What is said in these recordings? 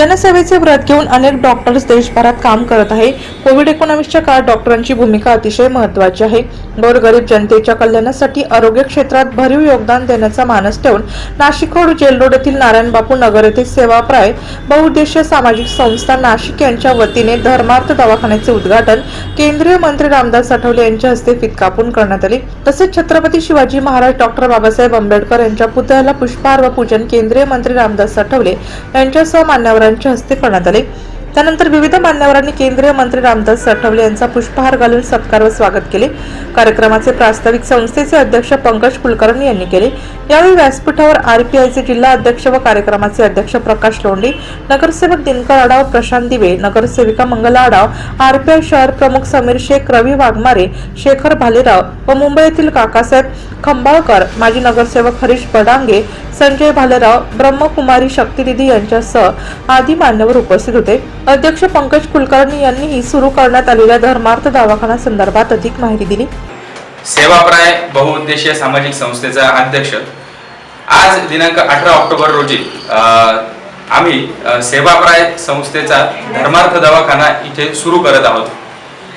जनसेवेचे व्रत घेऊन अनेक डॉक्टर्स देशभरात काम करत आहे. कोविड एकोणावीसच्या काळात डॉक्टरांची भूमिका अतिशय महत्वाची आहे. गोरगरीब जनतेच्या कल्याणासाठी आरोग्य क्षेत्रात भरीव योगदान देण्याचा मानस ठेवून नाशिक रोड जेल रोड येथील नारायण बापू नगर येथील सेवाप्राय बहुउद्देशीय सामाजिक संस्था नाशिक यांच्या वतीने धर्मार्थ दवाखान्याचे उद्घाटन केंद्रीय मंत्री रामदास आठवले यांच्या हस्ते फितकापून करण्यात आले. तसेच छत्रपती शिवाजी महाराज डॉक्टर बाबासाहेब आंबेडकर यांच्या पुतळ्याला पुष्पहार व पूजन केंद्रीय मंत्री रामदास आठवले यांच्यासह यांच्या हस्ते करण्यात आले. त्यानंतर विविध मान्यवरांनी केंद्रीय मंत्री रामदास आठवले यांचा पुष्पहार घालून सत्कार व स्वागत केले. कार्यक्रमाचे प्रास्ताविक संस्थेचे अध्यक्ष पंकज कुलकर्णी यांनी केले. यावेळी व्यासपीठावर आरपीआयचे जिल्हा अध्यक्ष व कार्यक्रमाचे अध्यक्ष प्रकाश लोंढे नगरसेवक दिनकर आडाव प्रशांत दिवे नगरसेविका मंगला आडाव आरपीआय शहर प्रमुख समीर शेख रवी वाघमारे शेखर भालेराव व मुंबई येथील काकासाहेब खंबाळकर माजी नगरसेवक हरीश बडांगे संजय भालेराव ब्रह्मकुमारी शक्तिनिधी यांच्यासह आदी मान्यवर उपस्थित होते. अध्यक्ष पंकज कुलकर्णी यांनीही सुरू करण्यात आलेल्या धर्मार्थ दवाखाना संदर्भात अधिक माहिती दिली. सेवाप्राय बहुउद्देशीय सामाजिक संस्थेचा अध्यक्ष आज दिनांक अठरा ऑक्टोबर रोजी आम्ही सेवाप्राय संस्थेचा धर्मार्थ दवाखाना इथे सुरू करत आहोत.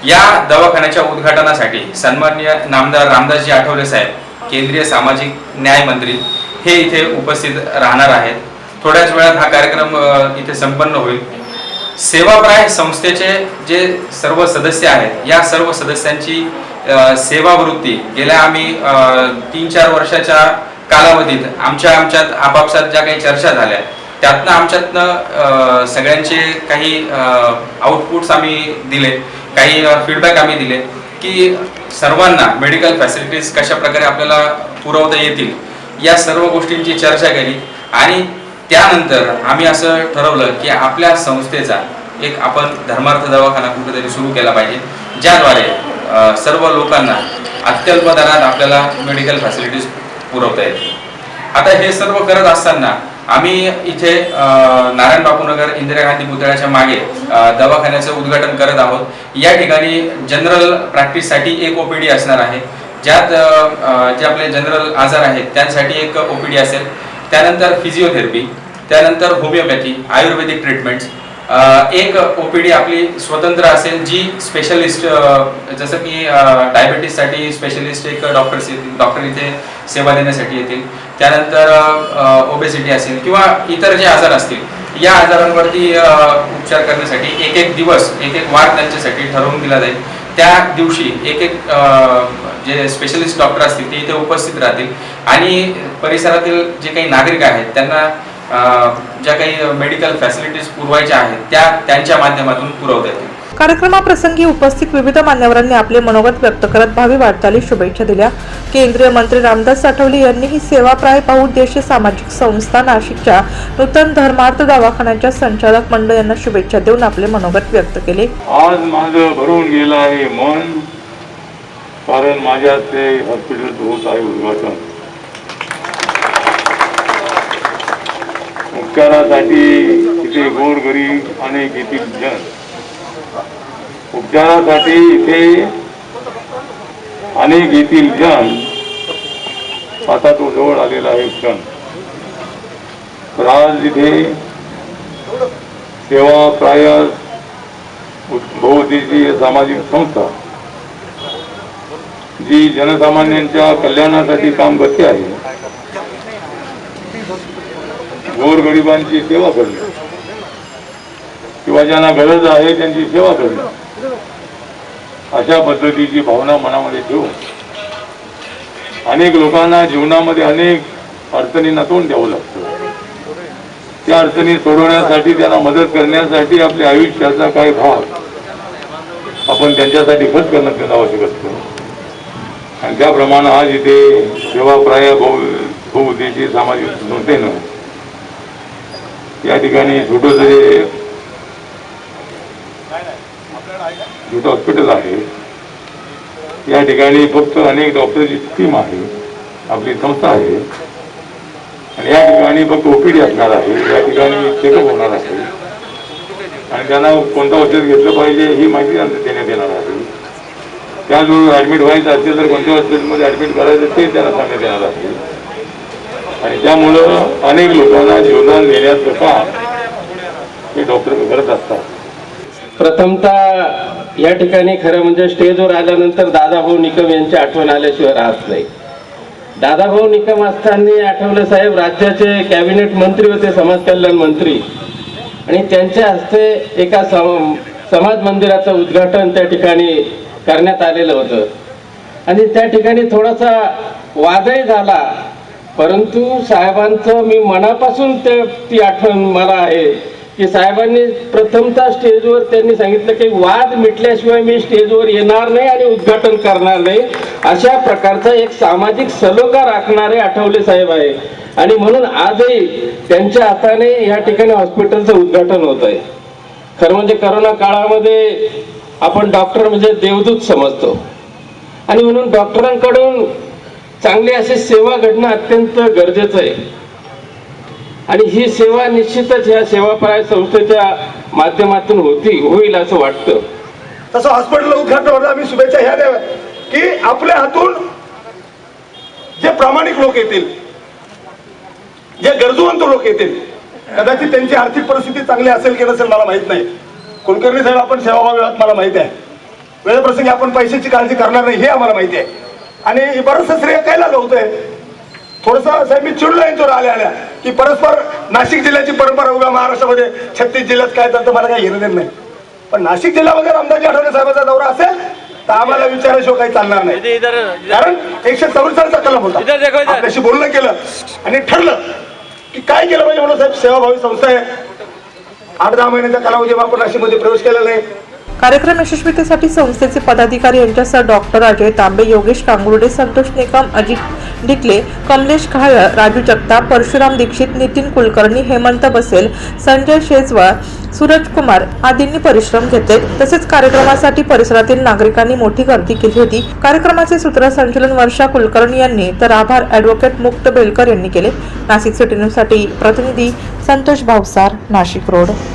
या दवाखान्याच्या उद्घाटनासाठी सन्माननीय नामदार रामदासजी आठवले साहेब केंद्रीय सामाजिक न्याय मंत्री हे इथे उपस्थित राहणार आहेत. थोड्याच वेळात हा कार्यक्रम इथे संपन्न होईल. सेवाप्राय संस्थेचे जे सर्व सदस्य आहेत या सर्व सदस्यांची सेवावृत्ती गेल्या आम्ही तीन चार वर्षाच्या कालावधीत आमच्या आमच्यात आपापसात ज्या काही चर्चा झाल्या त्यातनं आमच्यातनं सगळ्यांचे काही आउटपुट्स आम्ही दिले काही फीडबॅक आम्ही दिले की सर्वांना मेडिकल फॅसिलिटीज कशा प्रकारे आपल्याला पुरवता येतील या सर्व गोष्टींची चर्चा केली आणि त्यानंतर आम्ही असं ठरवलं की आपल्या संस्थेचा एक आपण धर्मार्थ दवाखाना कुठेतरी सुरू केला पाहिजे ज्याद्वारे सर्व लोकांना अत्यल्प दरात आपल्याला मेडिकल फॅसिलिटीज पुरवता येते. आता हे सर्व करत असताना आम्ही इथे नारायण बापूनगर इंदिरा गांधी पुतळ्याच्या मागे दवाखान्याचं उद्घाटन करत आहोत. या ठिकाणी जनरल प्रॅक्टिससाठी एक ओपीडी असणार आहे. ज्यात जे आपले जनरल आजार आहेत त्यांसाठी एक ओपीडी असेल. त्यानंतर फिजिओथेरपी त्यानंतर होमिओपॅथी आयुर्वेदिक ट्रीटमेंट्स एक ओपीडी आपली स्वतंत्र असेल जी स्पेशलिस्ट जसं की डायबिटीससाठी स्पेशलिस्ट एक डॉक्टर्स येतील डॉक्टर इथे सेवा देण्यासाठी येतील. त्यानंतर ओबेसिटी असेल किंवा इतर जे आजार असतील या आजारांवरती उपचार करण्यासाठी एक एक दिवस एक एक वार त्यांच्यासाठी ठरवून दिला जाईल. त्या दिवशी एक एक जे स्पेशलिस्ट डॉक्टर असतील ते इथे उपस्थित राहतील. आणि परिसरातील जे काही नागरिक आहेत त्यांना ज्या काही मेडिकल फॅसिलिटीज पुरवायच्या आहेत त्या त्यांच्या माध्यमातून पुरवता येतील. कार्यक्रमाप्रसंगी उपस्थित विविध मान्यवरांनी आपले मनोगत व्यक्त करत भावी वाटचाली शुभेच्छा दिल्या. केंद्रीय मंत्री रामदास आठवले यांनीही सेवाप्राय बहुउद्देशीय सामाजिक संस्था नाशिकच्या नूतन धर्मार्थ दवाखान्याच्या संचालक मंडळ यांना शुभेच्छा देऊन आपले मनोगत व्यक्त केले. आज माझं भरून गेलं आहे मन कारण माझ्या ते हॉस्पिटल होत आहे उद्घाटन. उपचारासाठी इथे गोरगरीब अनेक येथील जन उपचारासाठी इथे अनेक येथील जन आता तो जवळ आलेला आहे क्षण तर आज इथे सेवा प्राय बहुउद्देशीय सामाजिक संस्था जी जनसामान्यांच्या कल्याणासाठी काम करते आहे. गोरगरिबांची सेवा करणे. किंवा ज्यांना गरज आहे त्यांची सेवा करणे. अशा पद्धतीची भावना मनामध्ये ठेवून अनेक लोकांना जीवनामध्ये अनेक अडचणींना तोंड द्यावं लागतं. त्या अडचणी सोडवण्यासाठी त्यांना मदत करण्यासाठी आपल्या आयुष्याचा काही भाग आपण त्यांच्यासाठी खर्च करणं त्यांना आवश्यक असतो. आणि त्याप्रमाणे आज इथे सेवाप्राय बहु बहुउद्देशीय सामाजिक संस्थेनं या ठिकाणी छोटं जे छोटं हॉस्पिटल आहे या ठिकाणी फक्त अनेक डॉक्टरची टीम आहे आपली संस्था आहे. आणि या ठिकाणी फक्त ओपीडी असणार आहे या ठिकाणी चेकअप होणार आहे. आणि त्यांना कोणतं औषध घेतलं पाहिजे ही माहिती त्यांना देण्यात येणार आहे. त्याचबरोबर ॲडमिट व्हायचं असेल तर कोणत्या हॉस्पिटलमध्ये ॲडमिट करायचं ते त्यांना सांगण्यात येणार आहे. आणि त्यामुळं अनेक लोकांना जीवदान देण्याचं काम हे डॉक्टर करत असतात. प्रथमतः या ठिकाणी खरं म्हणजे स्टेजवर आल्यानंतर दादाभाऊ निकम यांची आठवण आल्याशिवाय राहत नाही. दादाभाऊ निकम असताना आठवले साहेब राज्याचे कॅबिनेट मंत्री होते समाज कल्याण मंत्री. आणि त्यांच्या हस्ते एका सम समाज मंदिराचं उद्घाटन त्या ठिकाणी करण्यात आलेलं होतं. आणि त्या ठिकाणी थोडासा वादही झाला. परंतु साहेबांचं मी मनापासून ते ती आठवण मला आहे की साहेबांनी प्रथमतः स्टेजवर त्यांनी सांगितलं की वाद मिटल्याशिवाय मी स्टेजवर येणार नाही आणि उद्घाटन करणार नाही. अशा प्रकारचा एक सामाजिक सलोखा राखणारे आठवले साहेब आहे. आणि म्हणून आजही त्यांच्या हाताने या ठिकाणी हॉस्पिटलचं उद्घाटन होत आहे. खरं म्हणजे करोना काळामध्ये आपण डॉक्टर म्हणजे देवदूत समजतो. आणि म्हणून डॉक्टरांकडून चांगली अशी सेवा घडणं अत्यंत गरजेचं आहे. आणि ही सेवा निश्चितच ह्या सेवापराय संस्थेच्या माध्यमातून होती होईल असं वाटतं. तसं हॉस्पिटल उद्घाटनावर आम्ही शुभेच्छा ह्या द्याव्या की आपल्या हातून जे प्रामाणिक लोक येतील जे गरजूवंत लोक येतील कदाचित त्यांची आर्थिक परिस्थिती चांगली असेल की नसेल मला माहीत नाही. कुलकर्णी साहेब आपण सेवाभावी आहात मला माहिती आहे. वेळेप्रसंगी आपण पैशाची काळजी करणार नाही हे आम्हाला माहिती आहे. आणि बरंचसं श्रेय कायला होतंय थोडस साहेब मी चिडलो यांच्यावर आल्या आल्या की परस्पर नाशिक जिल्ह्याची परंपरा उभ्या महाराष्ट्रामध्ये छत्तीस जिल्ह्यात काय चालतं मला काही घेणं देणं नाही. पण नाशिक जिल्ह्यामध्ये आमदारजी आठवले साहेबांचा दौरा असेल तर आम्हाला विचाराशिवाय काही चालणार नाही. कारण एकशे चौवेचाळीसचा कलम होता. आपल्याशी बोलणं केलं आणि ठरलं की काय केलं पाहिजे म्हणून साहेब सेवाभावी संस्था आहे. आठ दहा महिन्याच्या कालावधीमध्ये आपण नाशिकमध्ये प्रवेश केलेला आहे. कार्यक्रम यशस्वीतेसाठी संस्थेचे पदाधिकारी यांच्यासह डॉक्टर अजय तांबे योगेश कांगुर्डे संतोष निकम अजित डिकले कमलेश कहाळ राजू जगताप परशुराम दीक्षित नितीन कुलकर्णी हेमंत बसेल संजय शेजवाळ सूरज कुमार आदींनी परिश्रम घेतले. तसेच कार्यक्रमासाठी परिसरातील नागरिकांनी मोठी गर्दी केली होती. कार्यक्रमाचे सूत्रसंचलन वर्षा कुलकर्णी यांनी तर आभार ॲडव्होकेट मुक्त बेलकर यांनी केले. नाशिक सिटी न्यूजसाठी प्रतिनिधी संतोष भावसार नाशिक रोड.